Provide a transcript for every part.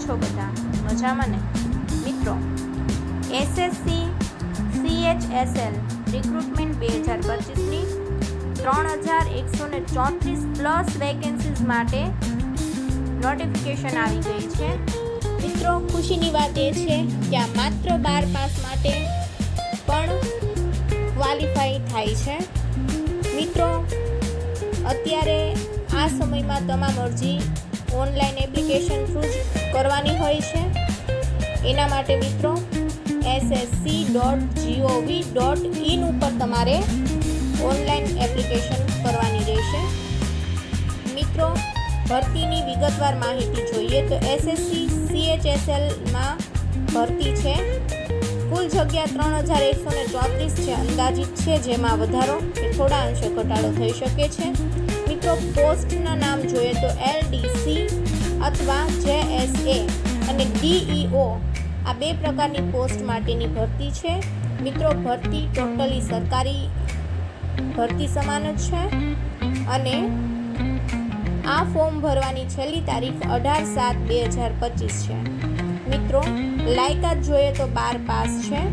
છો બધા? મજામાં ને? મિત્રો એસએસસી સીએચએસએલ રિક્રુટમેન્ટ બે હજાર પચીસની ત્રણ હજાર એકસો ને ચોત્રીસ પ્લસ વેકેન્સીઝ માટે નોટિફિકેશન આવી ગઈ છે. મિત્રો, ખુશીની વાત એ છે કે આ માત્ર બાર પાસ માટે પણ ક્વોલિફાઈ થાય છે. મિત્રો, અત્યારે આ સમયમાં તમામ અરજી ઓનલાઈન એપ્લિકેશન થ્રુ કરવાની હોય છે. એના માટે મિત્રો SSC dot gov dot in ઉપર તમારે ઓનલાઈન એપ્લિકેશન કરવાની રહેશે. મિત્રો, ભરતીની વિગતવાર માહિતી જોઈએ તો એસએસસી સીએચએસએલમાં ભરતી છે. કુલ જગ્યા ત્રણ હજાર એકસો ને ચોત્રીસ છે, અંદાજિત છે, જેમાં વધારો કે થોડા અંશે ઘટાડો થઈ શકે છે. મિત્રો પોસ્ટના નામ જોઈએ તો એલડીસી અથવા જેએસએ અને ડીઈઓ. આ બે પ્રકારની પોસ્ટ માટેની ભરતી છે. મિત્રો, ભરતી ટોટલી સરકારી ભરતી સમાન જ છે. અને આ ફોર્મ ભરવાની છેલ્લી તારીખ અઢાર સાત બે હજાર પચીસ છે. મિત્રો, લાયકાત જોઈએ તો બાર પાસ છે.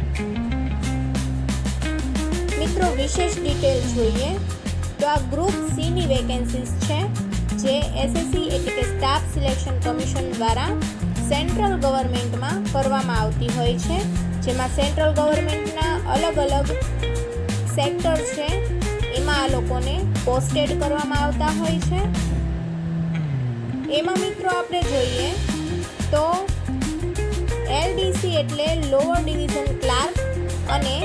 મિત્રો, વિશેષ ડિટેલ જોઈએ. તો આ ગ્રુપ સીની વેકેન્સીસ છે, જે એસએસસી એટલે કે સ્ટાફ સિલેક્શન કમિશન દ્વારા સેન્ટ્રલ ગવર્મેન્ટમાં કરવામાં આવતી હોય છે. જેમાં સેન્ટ્રલ ગવર્મેન્ટના અલગ અલગ સેક્ટર છે. એમાં આ લોકોને પોસ્ટેડ કરવામાં આવતા હોય છે. એમાં મિત્રો આપણે જોઈએ તો એલડીસી એટલે લોઅર ડિવિઝન ક્લાર્ક અને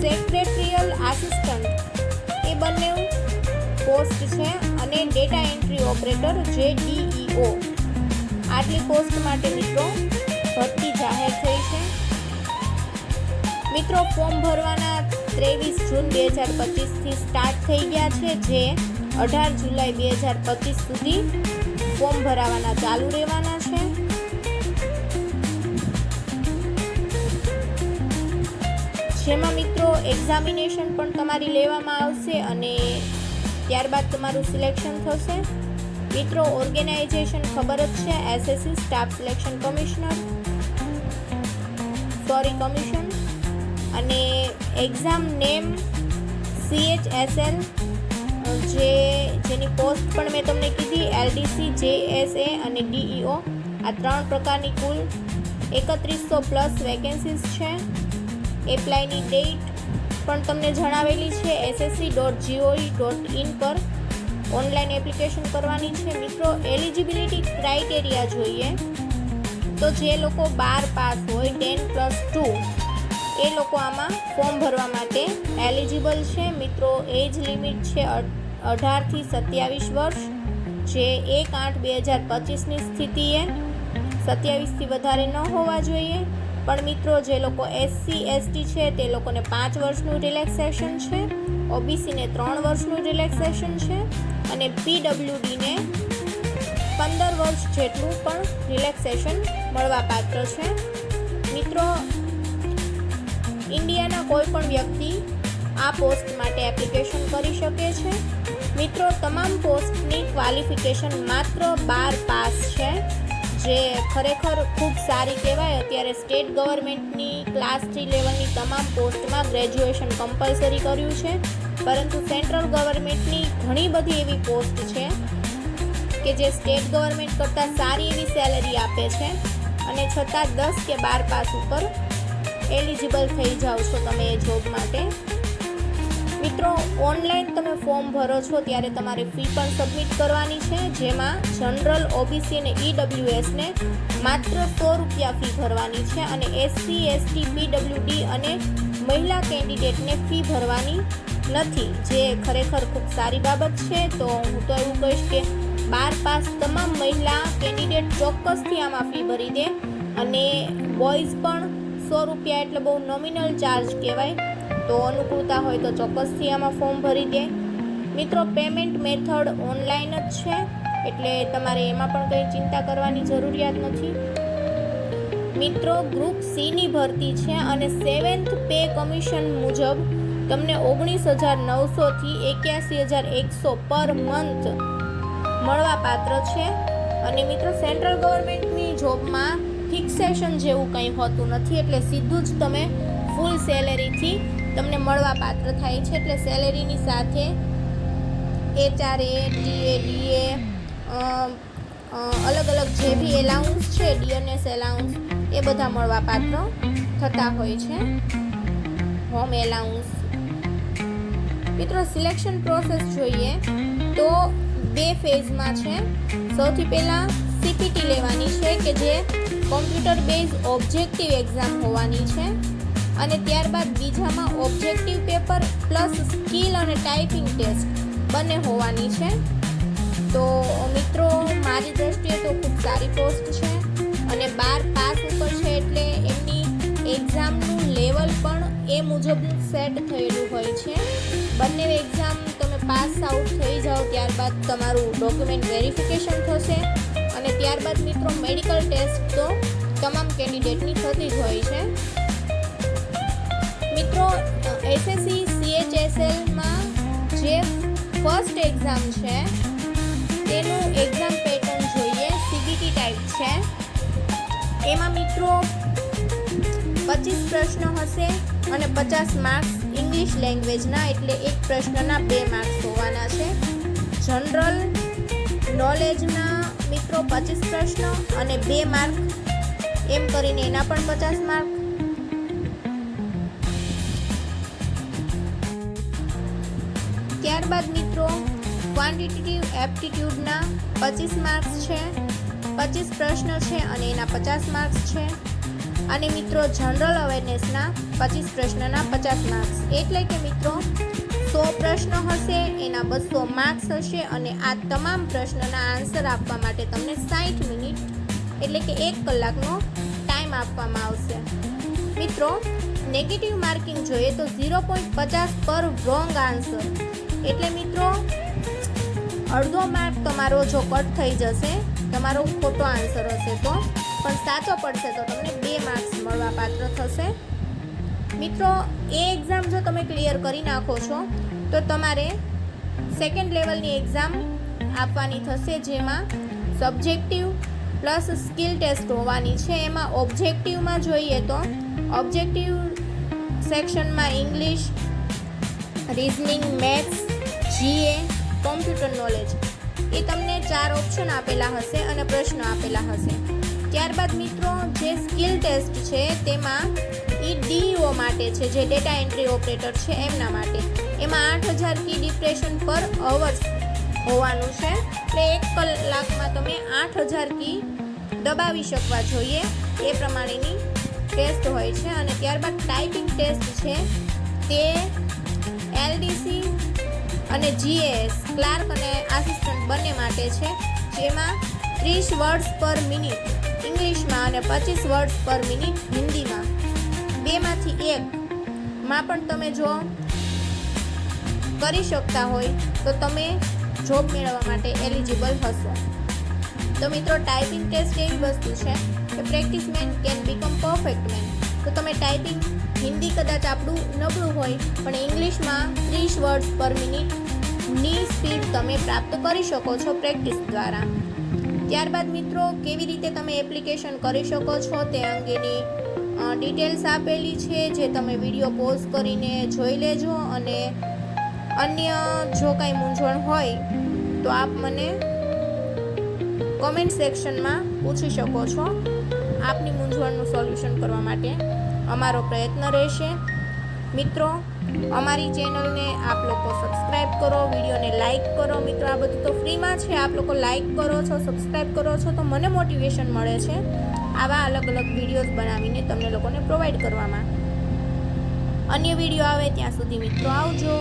સેક્રેટરીયલ આસિસ્ટન્ટ. એ બંને પોસ્ટ છે અને ડેટા એન્ટ્રી ઓપરેટર જે ડીઈઓ આટલી પોસ્ટ માટે મિત્રો ભરતી જાહેર થઈ છે. મિત્રો, ફોર્મ ભરવાના ત્રેવીસ જૂન બે હજાર પચીસથી સ્ટાર્ટ થઈ ગયા છે, જે અઢાર જુલાઈ બે હજાર પચીસ સુધી ફોર્મ ભરાવાના ચાલુ રહેવાના છે. જેમાં મિત્રો એક્ઝામિનેશન પણ તમારી લેવામાં આવશે અને ત્યારબાદ તમારું સિલેક્શન થશે. મિત્રો ઓર્ગેનાઇઝેશન ખબર જ છે SSC staff selection commissioner sorry commission અને એક્ઝામ નેમ સીએચએસએલ જે, જેની પોસ્ટ પણ મેં તમને કીધી એલડીસી જેએસએ અને ડીઈઓ આ ત્રણ પ્રકારની કુલ એકત્રીસો પ્લસ વેકેન્સીસ છે. એપ્લાયની ડેટ પણ તમને જણાવેલી છે SSC dot gov dot in પર. ઓનલાઈન એપ્લિકેશન કરવાની છે. મિત્રો એલિજિબિલિટી ક્રાઇટેરિયા જોઈએ. તો જે લોકો બાર પાસ હોય ટેન પ્લસ ટુ એ લોકો આમાં ફોર્મ ભરવા માટે એલિજિબલ છે. મિત્રો એજ લિમિટ છે અઢારથી સત્યાવીસ વર્ષ. જે એક આઠ બે હજાર પચીસની સ્થિતિએ સત્યાવીસથી વધારે ન હોવા જોઈએ. પણ મિત્રો જે લોકો એસસી એસટી છે, તે લોકોને પાંચ વર્ષનું રિલેક્સેશન છે ઓબીસીને ત્રણ વર્ષનું રિલેક્સેશન છે અને પીડબ્લ્યુડીને પંદર વર્ષ જેટલું પણ રિલેક્સેશન મળવાપાત્ર છે. મિત્રો, ઇન્ડિયાના કોઈ પણ વ્યક્તિ આ પોસ્ટ માટે એપ્લિકેશન કરી શકે છે. મિત્રો, તમામ પોસ્ટની ક્વોલિફિકેશન માત્ર બાર પાસ છે. જે ખરેખર ખૂબ સારી કહેવાય, અત્યારે સ્ટેટ ગવર્મેન્ટની ક્લાસ થ્રી લેવલની તમામ પોસ્ટમાં ગ્રેજ્યુએશન કમ્પલસરી કર્યું છે. પરંતુ સેન્ટ્રલ ગવર્મેન્ટની ઘણી બધી એવી પોસ્ટ છે કે જે સ્ટેટ ગવર્મેન્ટ કરતાં સારી એવી સેલરી આપે છે અને છતાં દસ કે બાર પાસ ઉપર એલિજિબલ થઈ જાઓ છો તમે એ જોબ માટે. મિત્રો ઓનલાઈન તમે ફોર્મ ભરો છો ત્યારે તમારે ફી પણ સબમિટ કરવાની છે, જેમાં જનરલ ઓબીસી અને ઈડબ્લ્યુએસને માત્ર સો રૂપિયા ફી ભરવાની છે અને એસસી એસટી પીડબ્લ્યુડી અને મહિલા કેન્ડિડેટને ફી ભરવાની નથી, જે ખરેખર ખૂબ સારી બાબત છે. તો હું તો એવું કહીશ કે બાર પાસ તમામ મહિલા કેન્ડિડેટ ચોક્કસથી આમાં ફી ભરી દે અને બોયઝ પણ સો રૂપિયા એટલે બહુ નોમિનલ ચાર્જ કહેવાય. તો અનુકૂળતા હોય તો ચોક્કસથી આમાં ફોર્મ ભરી દે. મિત્રો પેમેન્ટ મેથડ ઓનલાઈન જ છે, એટલે તમારે એમાં પણ કંઈ ચિંતા કરવાની જરૂરિયાત નથી. મિત્રો ગ્રુપ સીની ભરતી છે અને સેવન્થ પે કમિશન મુજબ તમને ઓગણીસ હજાર નવસોથી એક્યાસી હજાર એકસો પર મંથ મળવા પાત્ર છે. અને મિત્રો સેન્ટ્રલ ગવર્મેન્ટની જોબમાં ફિક્સેશન જેવું કંઈ હોતું નથી, એટલે સીધું જ તમે ફૂલ સેલેરીથી તમને મળવા પાત્ર થાય છે એટલે સેલેરીની સાથે એચઆરએ, ડીએ ડીએ અલગ અલગ જે બી એલાઉન્સ છે, ડીએનએસ એલાઉન્સ, એ બધા મળવા પાત્ર થતા હોય છે. Home allowance. મિત્રો, સિલેક્શન પ્રોસેસ જોઈએ તો બે ફેઝમાં છે. સૌથી પહેલાં સીપીટી લેવાની છે કે જે કોમ્પ્યુટર બેઝ ઓબ્જેક્ટિવ એક્ઝામ હોવાની છે. અને ત્યારબાદ બીજામાં ઓબ્જેક્ટિવ પેપર પ્લસ સ્કિલ અને ટાઈપિંગ ટેસ્ટ બંને હોવાની છે. તો મિત્રો, મારી દ્રષ્ટિએ તો ખૂબ સારી પોસ્ટ છે અને બાર પાસ ઉપર છે એટલે એમની એક્ઝામનું લેવલ પણ એ મુજબનું સેટ થયેલું હોય છે. બંને એક્ઝામ તમે પાસ આઉટ થઈ જાઓ, ત્યારબાદ તમારું ડોક્યુમેન્ટ વેરિફિકેશન થશે અને ત્યારબાદ મિત્રો મેડિકલ ટેસ્ટ તો તમામ કેન્ડિડેટની થતી જ હોય છે. મિત્રો એસએસસી સીએચએસએલમાં જે ફર્સ્ટ એક્ઝામ છે, તેનું એક્ઝામ પેટર્ન જોઈએ સીબીટી ટાઈપ છે. એમાં મિત્રો પચીસ પ્રશ્નો હશે અને પચાસ માર્ક્સ ઇંગ્લિશ લેંગ્વેજના એટલે એક પ્રશ્નના બે માર્ક્સ હોવાના છે. જનરલ નોલેજના મિત્રો પચીસ પ્રશ્નો અને બે માર્ક એમ કરીને એના પણ પચાસ માર્ક ત્યારબાદ મિત્રો ક્વોન્ટિટેટિવ એપ્ટિટ્યૂડના પચીસ માર્ક્સ છે, પચીસ પ્રશ્ન છે અને એના પચાસ માર્ક્સ છે. અને મિત્રો જનરલ અવેરનેસના પચીસ પ્રશ્નના પચાસ માર્ક્સ એટલે કે મિત્રો, સો પ્રશ્નો હશે, એના બસો માર્ક્સ હશે અને આ તમામ પ્રશ્નના આન્સર આપવા માટે તમને સાઠ મિનિટ, એટલે કે એક કલાકનો ટાઈમ આપવામાં આવશે. મિત્રો નેગેટિવ માર્કિંગ જોઈએ તો ઝીરો પોઈન્ટ પચાસ પર રોંગ આન્સર એટલે મિત્રો, અડધો માર્ક તમારો જો કટ થઈ જશે, તમારો ખોટો આન્સર હશે તો. પણ સાચો પડશે તો તમને બે માર્ક્સ મળવા પાત્ર થશે. મિત્રો, એ એક્ઝામ જો તમે ક્લિયર કરી નાખો છો, તો તમારે સેકન્ડ લેવલની એક્ઝામ આપવાની થશે, જેમાં સબ્જેક્ટિવ પ્લસ સ્કિલ ટેસ્ટ હોવાની છે. એમાં ઓબ્જેક્ટિવમાં જોઈએ તો ઓબ્જેક્ટિવ સેક્શનમાં English reasoning maths GA computer knowledge એ તમને ચાર ઓપ્શન આપેલા હશે અને પ્રશ્નો આપેલા હશે. ત્યારબાદ મિત્રો, જે સ્કિલ ટેસ્ટ છે, તેમાં એ ડીઓ માટે છે, જે ડેટા એન્ટ્રી ઓપરેટર છે, એમના માટે. એમાં આઠ હજાર કી ડિપ્રેશન પર અવર્સ હોવાનું છે. એટલે એક કલાકમાં તમે આઠ હજાર કી દબાવી શકવા જોઈએ. એ પ્રમાણેની ટેસ્ટ હોય છે. અને ત્યારબાદ ટાઈપિંગ ટેસ્ટ છે. તે એલડીસી અને જીએસ ક્લાર્ક અને આસિસ્ટન્ટ બંને માટે છે, જેમાં ત્રીસ વર્ડ્સ પર મિનિટ ઇંગ્લિશમાં અને પચીસ વર્ડ્સ પર મિનિટ હિન્દીમાં. બેમાંથી એકમાં પણ તમે જો કરી શકતા હોય, તો તમે જોબ મેળવવા માટે એલિજિબલ હશો. તો મિત્રો ટાઈપિંગ ટેસ્ટ એવી વસ્તુ છે કે practice man can become perfect man તો તમે ટાઈપિંગ હિન્દી કદાચ આપણું નબળું હોય, પણ ઇંગ્લિશમાં ત્રીસ વર્ડ્સ પર મિનિટની સ્પીડ તમે પ્રાપ્ત કરી શકો છો પ્રેક્ટિસ દ્વારા. ત્યારબાદ મિત્રો, કેવી રીતે તમે એપ્લિકેશન કરી શકો છો તે અંગેની ડિટેલ્સ આપેલી છે, જે તમે વીડિયો પોઝ કરીને જોઈ લેજો અને અન્ય જો કાંઈ મૂંઝવણ હોય, તો આપ મને કોમેન્ટ સેક્શનમાં પૂછી શકો છો. આપની મૂંઝવણનું સોલ્યુશન કરવા માટે અમારો પ્રયત્ન રહેશે. મિત્રો, અમારી ચેનલને આપ લોકો સબસ્ક્રાઈબ કરો, વિડીયોને લાઈક કરો. મિત્રો, આ બધું તો ફ્રીમાં છે. આપ લોકો લાઈક કરો છો સબસ્ક્રાઈબ કરો છો, તો મને મોટિવેશન મળે છે આવા અલગ અલગ વિડીયોઝ બનાવીને તમને લોકોને પ્રોવાઈડ કરવામાં. અન્ય વીડિયો આવે ત્યાં સુધી મિત્રો આવજો.